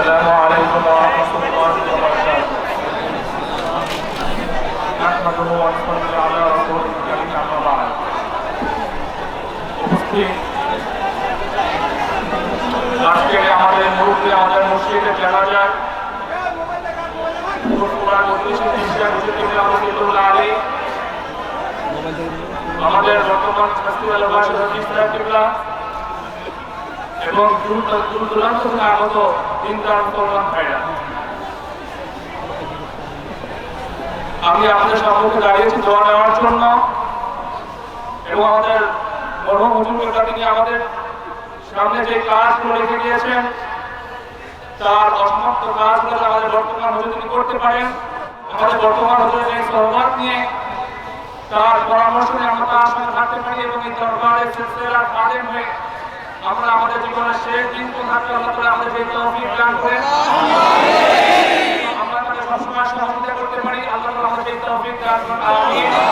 السلام عليكم ورحمة الله وبركاته نحمده ونصلي على رسوله الكريم أما بعد উপস্থিত আজকে আমাদের মুরব্বী আমাদের মসজিদে জানা যায় আলী আমাদের বর্তমান ফেস্টিভ্যাল কিবলা এবং দূর দূর মুসলমান ভাইরা আমি আপনাদের সম্মুখে দাঁড়িয়েছি দোয়া নেওয়ার জন্য। এবং আমাদের মরহম হুজুরকে তিনি আমাদের সামনে যে কাজগুলো রেখে দিয়েছেন তার অসমাপ্ত কাজগুলো আমাদের বর্তমান হুজুর তিনি করতে পারেন, আমাদের বর্তমান হুজুরের এই সহবাদ নিয়ে তার পরামর্শ নিয়ে আমরা তার সঙ্গে থাকতে পারি এবং এই দরবারের সিলসিলার কাদেম হয়ে আমাদের জীবনের শেষ দিন পর্যন্ত আল্লাহ তাআলা আমাদের যে তৌফিক দান করেন। আমরা তাদের সবসময় সহযোগিতা করতে পারি। আল্লাহ তাআলা আমাদের তৌফিক দান করেন। আমিন।